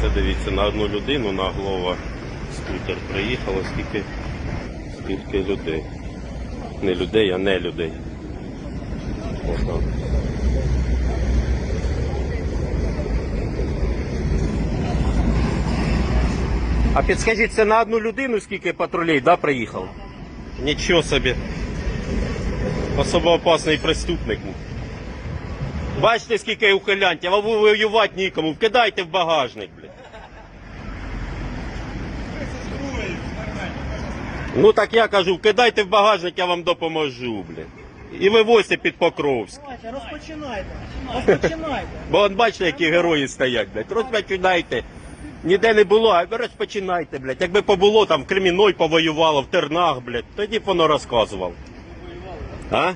Це дивіться на одну людину, на голова скутер приїхало, скільки, скільки людей. Не людей, а не людей. Отак. А підскажіть, це на одну людину скільки патрулей, да, приїхало? Нічого собі. Особо опасний преступник. Бачите, скільки ухилянтів, а ви воювати нікому. Вкидайте в багажник, блядь. Ну так я кажу, вкидайте в багажник, я вам допоможу, блядь. І вивозьте під Покровськ. Давайте, розпочинайте. Розпочинайте. Бо от бачите, які герої стоять, блядь. Розпочинайте. Ніде не було, а ви розпочинайте, блядь. Якби побуло там в Креміной повоювало, в Тернах, блядь, тоді б воно розказував. А?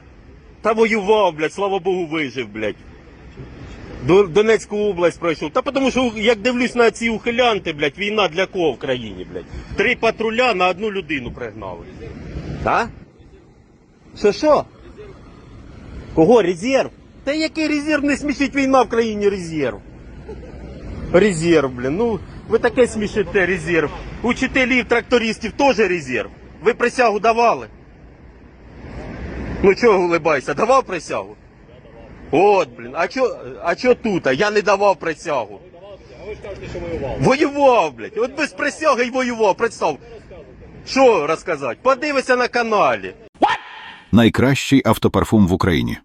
Та воював, блядь, слава Богу, вижив, блядь. До- Донецьку область пройшов. Та тому що, як дивлюсь на ці ухилянти, блядь, війна для кого в країні, блядь? Три патруля на одну людину пригнали. А? Що що? Кого? Резерв? Та який резерв не смішить війна в країні резерв? Резерв, блін. Ну, ви таке смішите резерв. Учителів, трактористів теж резерв. Ви присягу давали? Ну чого улибайся? Давав присягу? От, блін. А чо, а чо тут? Я не давав присягу. А ви ж що воював. Воював, блядь. От без присяги й воював. Представ. Що розказати? Подивися на каналі. Найкращий автопарфум в Україні.